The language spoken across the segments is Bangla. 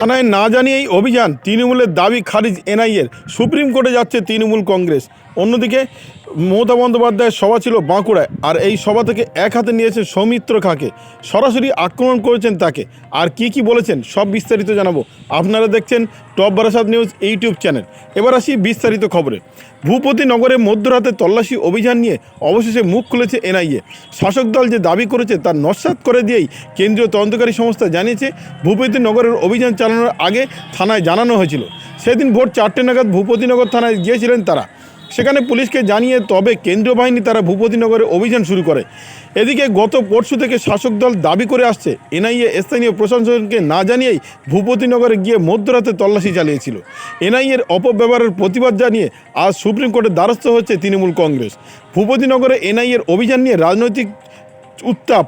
থানায় না জানিয়েই অভিযান তৃণমূলের দাবি খারিজ এনআইএর। সুপ্রিম কোর্টে যাচ্ছে তৃণমূল কংগ্রেস। অন্যদিকে মমতা বন্দ্যোপাধ্যায়ের সভা ছিল বাঁকুড়ায়, আর এই সভা থেকে এক হাতে নিয়েছে সৌমিত্র খাঁকে। সরাসরি আক্রমণ করেছেন তাকে। আর কি কি বলেছেন, সব বিস্তারিত জানাব। আপনারা দেখছেন top Barasat news YouTube channel. এবার আসি বিস্তারিত খবরে। ভূপতি নগরে মধ্যরাতে তল্লাশি অভিযান নিয়ে অবশেষে মুখ খুলেছে এনআইএ। শাসক দল যে দাবি করেছে তার নস্বাত করে দিয়েই কেন্দ্রীয় তদন্তকারী সংস্থা জানিয়েছে, ভূপতি নগরের অভিযান চালানোর আগে থানায় জানানো হয়েছিল। সেদিন ভোর চারটে নাগাদ ভূপতিনগর থানায় গিয়েছিলেন তারা। সেখানে পুলিশকে জানিয়ে তবে কেন্দ্রীয় বাহিনী তারা ভূপতিনগরে অভিযান শুরু করে। এদিকে গত পরশু থেকে শাসক দল দাবি করে আসছে, এনআইএ স্থানীয় প্রশাসনকে না জানিয়েই ভূপতিনগরে গিয়ে মধ্যরাতে তল্লাশি চালিয়েছিল। এনআইএর অপব্যবহারের প্রতিবাদ জানিয়ে আজ সুপ্রিম কোর্টের দ্বারস্থ হচ্ছে তৃণমূল কংগ্রেস। ভূপতিনগরে এনআইএর অভিযান নিয়ে রাজনৈতিক উত্তাপ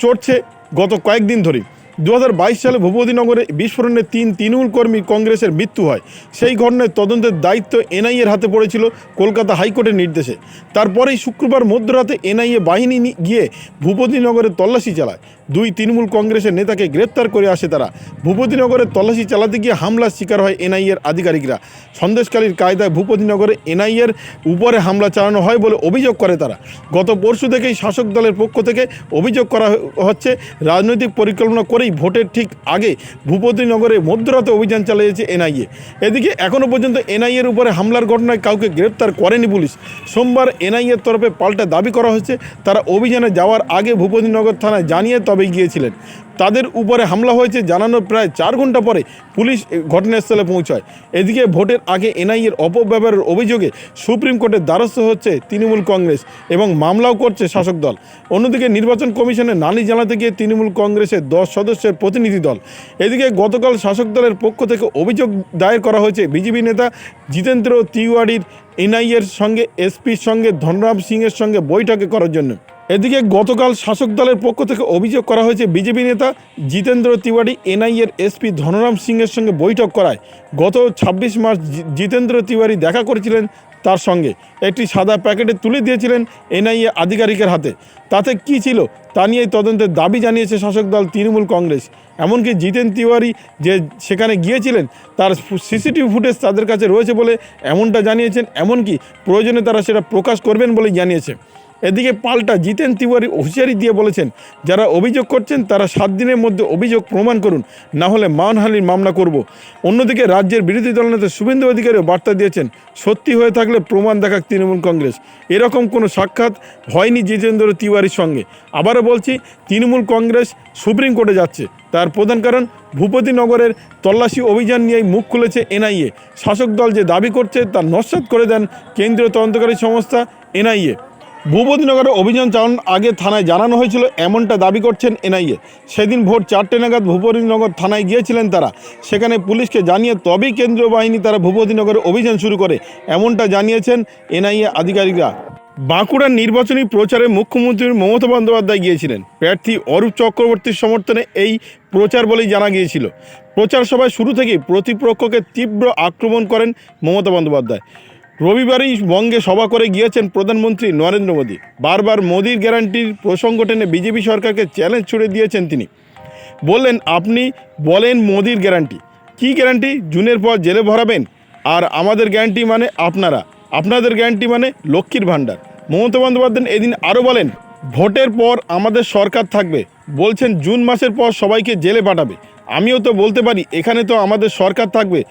চড়ছে গত কয়েকদিন ধরেই। দু হাজার বাইশ সালে ভূপতিনগরে বিস্ফোরণে তিন তৃণমূল কর্মী কংগ্রেসের মৃত্যু হয়। সেই ঘটনায় তদন্তের দায়িত্ব এনআইএর হাতে পড়েছিল কলকাতা হাইকোর্টের নির্দেশে। তারপরেই শুক্রবার মধ্যরাতে এনআইএ বাহিনী গিয়ে ভূপতিনগরে তল্লাশি চালায়। দুই তৃণমূল কংগ্রেসের নেতাকে গ্রেপ্তার করে আসে তারা। ভূপতিনগরে তল্লাশি চালাতে গিয়ে হামলার শিকার হয় এনআইএর আধিকারিকরা। সন্দেশকালীর কায়দায় ভূপতিনগরে এনআইএর উপরে হামলা চালানো হয় বলে অভিযোগ করে তারা। গত পরশু থেকেই শাসক দলের পক্ষ থেকে অভিযোগ করা হচ্ছে, রাজনৈতিক পরিকল্পনা করেই ভোটের ঠিক আগে ভূপতিনগরে মধ্যরাতে অভিযান চালিয়েছে এনআইএ। এদিকে এখনও পর্যন্ত এনআইএর উপরে হামলার ঘটনায় কাউকে গ্রেপ্তার করেনি পুলিশ। সোমবার এনআইএর তরফে পাল্টা দাবি করা হয়েছে। তারা অভিযানে যাওয়ার আগে ভূপতিনগর থানায় জানিয়ে তবে গিয়েছিলেন। তাদের উপরে হামলা হয়েছে জানানোর প্রায় চার ঘণ্টা পরে পুলিশ ঘটনাস্থলে পৌঁছায়। এদিকে ভোটের আগে এনআইএর অপব্যবহারের অভিযোগে সুপ্রিম কোর্টের দ্বারস্থ হচ্ছে তৃণমূল কংগ্রেস এবং মামলাও করছে শাসক দল। অন্যদিকে নির্বাচন কমিশনে নালি জানাতে গিয়ে তৃণমূল কংগ্রেসের দশ সদস্যের প্রতিনিধি দল। এদিকে গতকাল শাসক দলের পক্ষ থেকে অভিযোগ দায়ের করা হয়েছে, বিজেপি নেতা জিতেন্দ্র তিওয়ারির এনআইএর সঙ্গে, এসপির সঙ্গে, ধনরাম সিংয়ের সঙ্গে বৈঠকে করার জন্য। এদিকে গতকাল শাসক দলের পক্ষ থেকে অভিযোগ করা হয়েছে, বিজেপি নেতা জিতেন্দ্র তিওয়ারি, এনআইএর এসপি ধনরাম সিংয়ের সঙ্গে বৈঠক করায়। গত ছাব্বিশ মার্চ জিতেন্দ্র তিওয়ারি দেখা করেছিলেন তার সঙ্গে। একটি সাদা প্যাকেটে তুলে দিয়েছিলেন এনআইএ আধিকারিকের হাতে। তাতে কি ছিল? তা নিয়ে তদন্তের দাবি জানিয়েছে শাসক দল তৃণমূল কংগ্রেস। এমনকি জিতেন তিওয়ারি যে সেখানে গিয়েছিলেন, তার সিসিটিভি ফুটেজ তাদের কাছে রয়েছে বলে এমনটা জানিয়েছেন। এমনকি প্রয়োজনে তারা সেটা প্রকাশ করবেন বলে জানিয়েছে। এদিকে পাল্টা জিতেন তিওয়ারি হুঁশিয়ারি দিয়ে বলেছেন, যারা অভিযোগ করছেন তারা সাত দিনের মধ্যে অভিযোগ প্রমাণ করুন, না হলে মানহানির মামলা করব। অন্যদিকে রাজ্যের বিরোধী দলনেতা শুভেন্দু অধিকারীও বার্তা দিয়েছেন, সত্যি হয়ে থাকলে প্রমাণ দেখাক তৃণমূল কংগ্রেস। এরকম কোনো সাক্ষাৎ হয়নি জিতেন্দ্র তিওয়ারির সঙ্গে। আবারও বলছি, তৃণমূল কংগ্রেস সুপ্রিম কোর্টে যাচ্ছে। তার প্রধান কারণ ভূপতিনগরের তল্লাশি অভিযান নিয়েই মুখ খুলেছে এনআইএ। শাসক দল যে দাবি করছে তা নস্বাত করে দেন কেন্দ্রীয় তদন্তকারী সংস্থা এনআইএ। ভূপতিনগরে অভিযান চালানোর আগে থানায় জানানো হয়েছিল, এমনটা দাবি করছেন এনআইএ। সেদিন ভোর চারটে নাগাদ ভূপতিনগর থানায় গিয়েছিলেন তারা। সেখানে পুলিশকে জানিয়ে তবেই কেন্দ্রীয় বাহিনী তারা ভূপতিনগরে অভিযান শুরু করে, এমনটা জানিয়েছেন এনআইএ আধিকারিকরা। বাঁকুড়ার নির্বাচনী প্রচারে মুখ্যমন্ত্রী মমতা বন্দ্যোপাধ্যায় গিয়েছিলেন। প্রার্থী অরূপ চক্রবর্তীর সমর্থনে এই প্রচার বলেই জানা গিয়েছিল। প্রচার সভায় শুরু থেকেই প্রতিপক্ষকে তীব্র আক্রমণ করেন মমতা বন্দ্যোপাধ্যায়। রবিবারই বঙ্গে সভা করে গিয়েছেন প্রধানমন্ত্রী নরেন্দ্র মোদী। বারবার মোদির গ্যারান্টির প্রসঙ্গ টেনে বিজেপি সরকারকে চ্যালেঞ্জ ছুড়ে দিয়েছেন তিনি। বললেন, আপনি বলেন মোদির গ্যারান্টি। কি গ্যারান্টি? জুনের পর জেলে ভরাবেন। আর আমাদের গ্যারান্টি মানে আপনারা। আপনাদের গ্যারান্টি মানে লক্ষ্মীর ভাণ্ডার। মমতা বন্দ্যোপাধ্যায় এদিন আরও বলেন, ভোটের পর আমাদের সরকার থাকবে। বলছেন, জুন মাসের পর সবাইকে জেলে পাঠাবে। আমিও তো বলতে পারি, এখানে তো আমাদের সরকার থাকবে।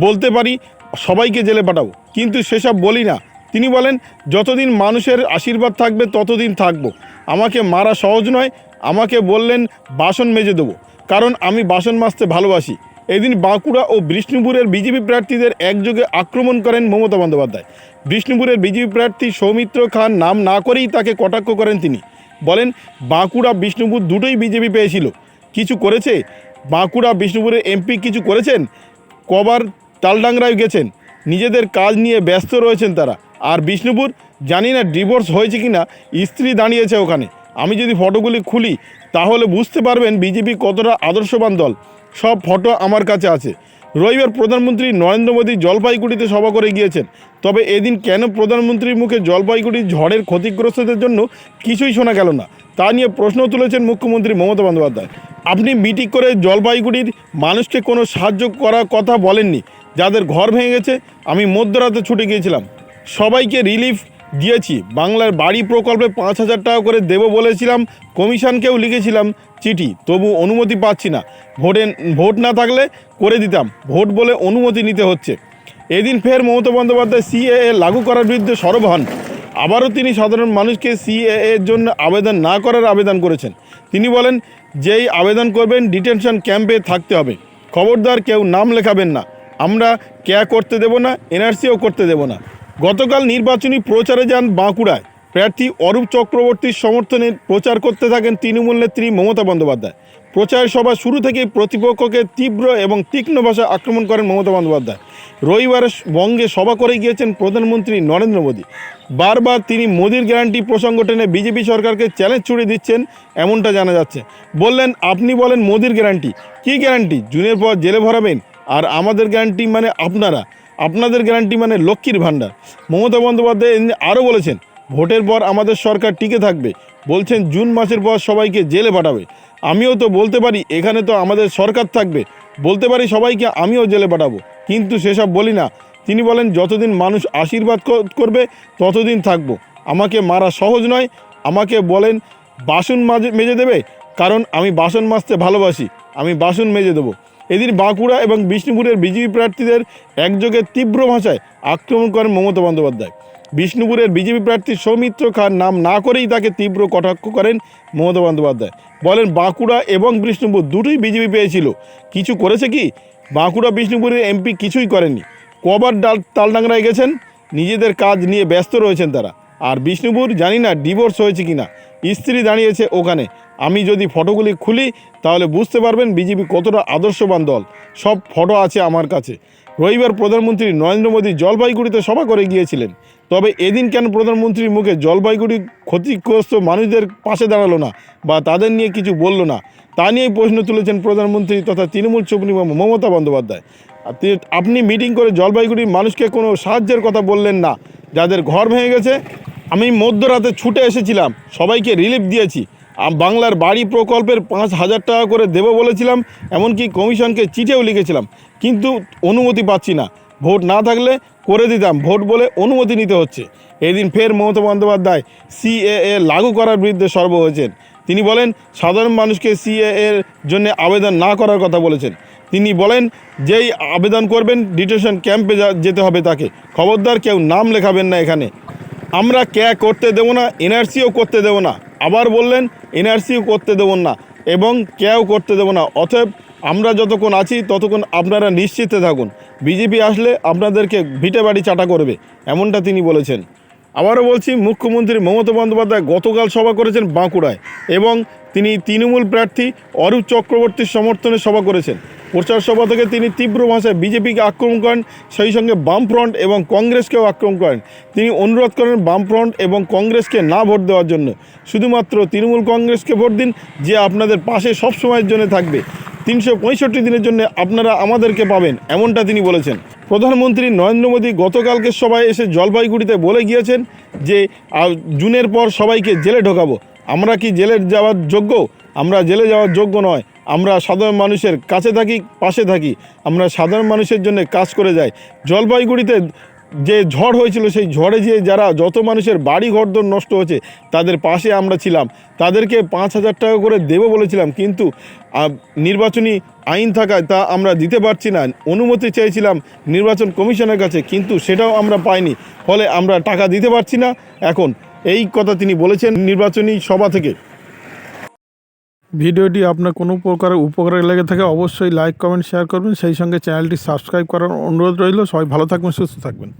বলতে পারি, সবাইকে জেলে পাঠাবো। কিন্তু সেসব বলি না। তিনি বলেন, যতদিন মানুষের আশীর্বাদ থাকবে, ততদিন থাকব। আমাকে মারা সহজ নয়, আমাকে বললেন বাসন মেজে দেবো। কারণ আমি বাসন মাজতে ভালোবাসি। এদিন বাঁকুড়া ও বিষ্ণুপুরের বিজেপি প্রার্থীদের একযোগে আক্রমণ করেন মমতা বন্দ্যোপাধ্যায়। বিষ্ণুপুরের বিজেপি প্রার্থী সৌমিত্র খান নাম না করেই তাকে কটাক্ষ করেন তিনি। বলেন, বাঁকুড়া, বিষ্ণুপুর দুটোই বিজেপি পেয়েছিল। কিছু করেছে? বাঁকুড়া, বিষ্ণুপুরের এমপি কিছু করেছেন? কবার তালডাংরায় গেছেন। নিজেদের কাজ নিয়ে ব্যস্ত রয়েছেন তারা। আর বিষ্ণুপুর, জানি না ডিভোর্স হয়েছে কি না স্ত্রী দাঁড়িয়েছে ওখানে। আমি যদি ফটোগুলি খুলি, তাহলে বুঝতে পারবেন বিজেপি কতটা আদর্শবান দল। সব ফটো আমার কাছে আছে। রবিবার প্রধানমন্ত্রী নরেন্দ্র মোদী জলপাইগুড়িতে সভা করে গিয়েছেন। তবে এদিন কেন প্রধানমন্ত্রীর মুখে জলপাইগুড়ি ঝড়ের ক্ষতিগ্রস্তদের জন্য কিছুই শোনা গেল না, তা নিয়ে প্রশ্ন তুলেছেন মুখ্যমন্ত্রী মমতা বন্দ্যোপাধ্যায়। আপনি মিটিং করে জলপাইগুড়ির মানুষকে কোনো সাহায্য করার কথা বলেননি, যাদের ঘর ভেঙে গেছে। আমি মধ্যরাতে ছুটে গিয়েছিলাম। সবাইকে রিলিফ দিয়েছি। বাংলার বাড়ি প্রকল্পে পাঁচ হাজার টাকা করে দেবো বলেছিলাম, কমিশনকেও লিখেছিলাম চিঠি, তবু অনুমতি পাচ্ছি না। ভোটে ভোট না থাকলে করে দিতাম, ভোট বলে অনুমতি নিতে হচ্ছে। এদিন ফের মমতা বন্দ্যোপাধ্যায় সিএএ লাগু করার বিরুদ্ধে সরব হন। আবারও তিনি সাধারণ মানুষকে সিএএ এর জন্য আবেদন না করার আবেদন করেছেন। তিনি বলেন, যেই আবেদন করবেন, ডিটেনশন ক্যাম্পে থাকতে হবে। খবরদার কেউ নাম লেখাবেন না। আমরা ক্যা করতে দেব না, এনআরসিও করতে দেব না। গতকাল নির্বাচনী প্রচারে যান বাঁকুড়ায়। প্রার্থী অরূপ চক্রবর্তীর সমর্থনে প্রচার করতে থাকেন তৃণমূল নেত্রী মমতা বন্দ্যোপাধ্যায়। প্রচার সভা শুরু থেকেই প্রতিপক্ষকে তীব্র এবং তীক্ষ্ণ ভাষায় আক্রমণ করেন মমতা বন্দ্যোপাধ্যায়। রবিবার বঙ্গে সভা করে গিয়েছেন প্রধানমন্ত্রী নরেন্দ্র মোদী। বারবার তিনি মোদির গ্যারান্টি প্রসঙ্গ টেনে বিজেপি সরকারকে চ্যালেঞ্জ ছুড়ে দিচ্ছেন, এমনটা জানা যাচ্ছে। বললেন, আপনি বলেন মোদির গ্যারান্টি। কী গ্যারান্টি? জুনের পর জেলে ভরাবেন। আর আমাদের গ্যারান্টি মানে আপনারা। আপনাদের গ্যারান্টি মানে লক্ষ্মীর ভাণ্ডার। মমতা বন্দ্যোপাধ্যায় আরও বলেছেন, ভোটের পর আমাদের সরকার টিকে থাকবে। বলছেন, জুন মাসের পর সবাইকে জেলে পাঠাবে। আমিও তো বলতে পারি, এখানে তো আমাদের সরকার থাকবে। বলতে পারি, সবাইকে আমিও জেলে পাঠাবো। কিন্তু সেসব বলি না। তিনি বলেন, যতদিন মানুষ আশীর্বাদ করবে, ততদিন থাকব। আমাকে মারা সহজ নয়। আমাকে বলেন, বাসন মাজে, মেজে দেবে, কারণ আমি বাসন মাজতে ভালোবাসি। আমি বাসন মেজে দেবো। এদিন বাঁকুড়া এবং বিষ্ণুপুরের বিজেপি প্রার্থীদের একযোগে তীব্র ভাষায় আক্রমণ করেন মমতা বন্দ্যোপাধ্যায়। বিষ্ণুপুরের বিজেপি প্রার্থী সৌমিত্র খান নাম না করেই তাকে তীব্র কটাক্ষ করেন মমতা বন্দ্যোপাধ্যায়। বলেন, বাঁকুড়া এবং বিষ্ণুপুর দুটোই বিজেপি পেয়েছিল। কিছু করেছে কি? বাঁকুড়া, বিষ্ণুপুরের এমপি কিছুই করেনি কবার ডাল তালডাংরায় গেছেন, নিজেদের কাজ নিয়ে ব্যস্ত রয়েছেন তারা। আর বিষ্ণুপুর, জানি না ডিভোর্স হয়েছে কিনা। স্ত্রী দাঁড়িয়েছে ওখানে। আমি যদি ফটোগুলি খুলি, তাহলে বুঝতে পারবেন বিজেপি কতটা আদর্শবান দল। সব ফটো আছে আমার কাছে। রবিবার প্রধানমন্ত্রী নরেন্দ্র মোদী জলপাইগুড়িতে সভা করে গিয়েছিলেন। তবে এদিন কেন প্রধানমন্ত্রীর মুখে জলপাইগুড়ি ক্ষতিগ্রস্ত মানুষদের পাশে দাঁড়াল না বা তাদের নিয়ে কিছু বলল না, তা নিয়েই প্রশ্ন তুলেছেন প্রধানমন্ত্রী তথা তৃণমূল সুপ্রিমো মমতা বন্দ্যোপাধ্যায়। আপনি- মিটিং করে জলপাইগুড়ির মানুষকে কোনো সাহায্যের কথা বললেন না। যাদের ঘর ভেঙে গেছে, আমি মধ্যরাতে ছুটে এসেছিলাম। সবাইকে রিলিফ দিয়েছি। বাংলার বাড়ি প্রকল্পের পাঁচ হাজার টাকা করে দেবো বলেছিলাম, এমনকি কমিশনকে চিঠেও লিখেছিলাম। কিন্তু অনুমতি পাচ্ছি না। ভোট না থাকলে করে দিতাম, ভোট বলে অনুমতি নিতে হচ্ছে। এদিন ফের মমতা বন্দ্যোপাধ্যায় সিএএ লাগু করার বিরুদ্ধে সর্ব হয়েছেন। তিনি বলেন, সাধারণ মানুষকে সিএ এর জন্য আবেদন না করার কথা বলেছেন। তিনি বলেন, যেই আবেদন করবেন ডিটেশন ক্যাম্পে যেতে হবে তাকে। খবরদার কেউ নাম লেখাবেন না এখানে। আমরা ক্যা করতে দেবো না, এনআরসিও করতে দেবো না। আবার বললেন, এনআরসিও করতে দেবো না এবং কেউ করতে দেবো না। অতএব আমরা যতক্ষণ আছি, ততক্ষণ আপনারা নিশ্চিতে থাকুন। বিজেপি আসলে আপনাদেরকে ভিটে বাড়ি চাটা করবে। এমনটা তিনি বলেছেন। আবারও বলছি, মুখ্যমন্ত্রী মমতা বন্দ্যোপাধ্যায় গতকাল সভা করেছেন বাঁকুড়ায় এবং তিনি তৃণমূল প্রার্থী অরূপ চক্রবর্তীর সমর্থনে সভা করেছেন। প্রচার সভা থেকে তিনি তীব্র ভাষায় বিজেপিকে আক্রমণ করেন, সেই সঙ্গে বামফ্রন্ট এবং কংগ্রেসকেও আক্রমণ করেন। তিনি অনুরোধ করেন বামফ্রন্ট এবং কংগ্রেসকে না ভোট দেওয়ার জন্য। শুধুমাত্র তৃণমূল কংগ্রেসকে ভোট দিন, যে আপনাদের পাশে সব সময়ের জন্য থাকবে। তিনশো পঁয়ষট্টি দিনের জন্য আপনারা আমাদেরকে পাবেন, এমনটা তিনি বলেছেন। প্রধানমন্ত্রী নরেন্দ্র মোদী গতকালকে সভায় এসে জলপাইগুড়িতে বলে গিয়েছেন যে জুনের পর সবাইকে জেলে ঢোকাবো। আমরা কি জেলে যাওয়ার যোগ্য? আমরা জেলে যাওয়ার যোগ্য নয়। আমরা সাধারণ মানুষের কাছে থাকি, পাশে থাকি, আমরা সাধারণ মানুষের জন্য কাজ করে যাই। জলপাইগুড়িতে যে ঝড় হয়েছিল, সেই ঝড়ে যে যারা যত মানুষের বাড়ি ঘরদোর নষ্ট হয়েছে, তাদের পাশে আমরা ছিলাম। তাদেরকে পাঁচ হাজার টাকা করে দেবো বলেছিলাম, কিন্তু নির্বাচনী আইন থাকায় তা আমরা দিতে পারছি না। অনুমতি চেয়েছিলাম নির্বাচন কমিশনের কাছে, কিন্তু সেটাও আমরা পাইনি। ফলে আমরা টাকা দিতে পারছি না। এখন এই কথা তিনি বলেছেন নির্বাচনী সভা থেকে। ভিডিওটি আপনার কোনো প্রকারের উপকারে লেগে থাকে, অবশ্যই লাইক কমেন্ট শেয়ার করবেন। সেই সঙ্গে চ্যানেলটি সাবস্ক্রাইব করার অনুরোধ রইল। সবাই ভালো থাকবেন, সুস্থ থাকবেন।